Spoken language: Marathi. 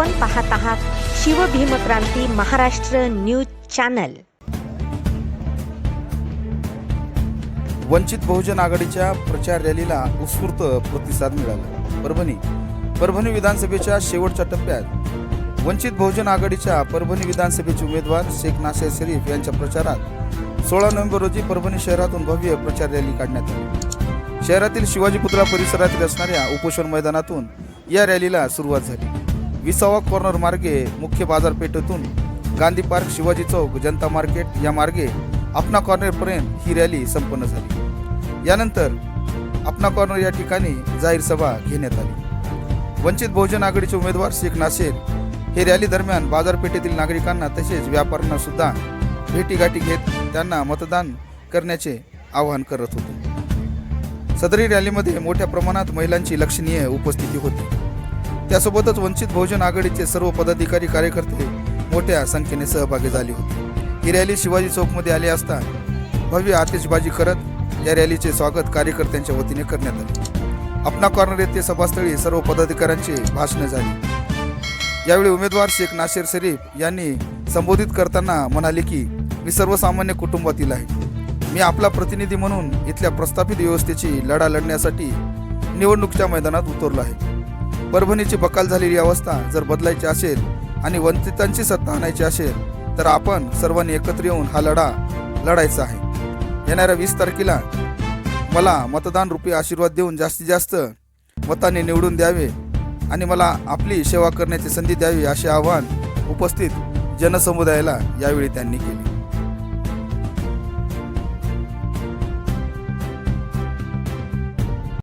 आपण पाहत आहात शिवभीमक्रांती महाराष्ट्र न्यूज चॅनल. वंचित बहुजन आघाडीच्या प्रचार रॅलीला उत्स्फूर्त प्रतिसाद मिळाला. परभणी परभणी विधानसभेच्या शेवटच्या टप्प्यात वंचित बहुजन आघाडीच्या परभणी विधानसभेचे उमेदवार शेख नासेर शरीफ यांच्या प्रचारात सोळा नोव्हेंबर रोजी परभणी शहरातून भव्य प्रचार रॅली काढण्यात आली. शहरातील शिवाजीपुत्रा परिसरातील असणाऱ्या उपोषण मैदानातून या रॅलीला सुरुवात झाली. विसावा कॉर्नर मार्गे मुख्य बाजारपेठेतून गांधी पार्क शिवाजी चौक जनता मार्केट या मार्गे अपना कॉर्नरपर्यंत ही रॅली संपन्न झाली. यानंतर अपना कॉर्नर या ठिकाणी जाहीर सभा घेण्यात आली. वंचित बहुजन आघाडीचे उमेदवार शेख नासेर हे रॅली दरम्यान बाजारपेठेतील नागरिकांना तसेच व्यापाऱ्यांना सुद्धा भेटीगाठी घेत त्यांना मतदान करण्याचे आवाहन करत होते. सदरी रॅलीमध्ये मोठ्या प्रमाणात महिलांची लक्षणीय उपस्थिती होती. त्यासोबतच वंचित बहुजन आघाडीचे सर्व पदाधिकारी कार्यकर्ते मोठ्या संख्येने सहभागी झाले होते. ही रॅली शिवाजी चौकमध्ये आली असता भव्य आतिषबाजी करत या रॅलीचे स्वागत कार्यकर्त्यांच्या वतीने करण्यात आले. अपना कॉर्नर येथे सभास्थळी सर्व पदाधिकाऱ्यांचे भाषणे झाली. यावेळी उमेदवार शेख नाशिर शरीफ यांनी संबोधित करताना म्हणाले की मी सर्वसामान्य कुटुंबातील आहे. मी आपला प्रतिनिधी म्हणून इथल्या प्रस्थापित व्यवस्थेची लढा लढण्यासाठी निवडणुकीच्या मैदानात उतरलो आहे. परभणीची बकाल झालेली अवस्था जर बदलायची असेल आणि वंचितांची सत्ता आणायची असेल तर आपण सर्वांनी एकत्र येऊन हा लढा लढायचा आहे. येणाऱ्या वीस तारखेला मला मतदान रूपी आशीर्वाद देऊन जास्तीत जास्त मताने निवडून द्यावे आणि मला आपली सेवा करण्याची संधी द्यावी असे आवाहन उपस्थित जनसमुदायाला यावेळी त्यांनी केले.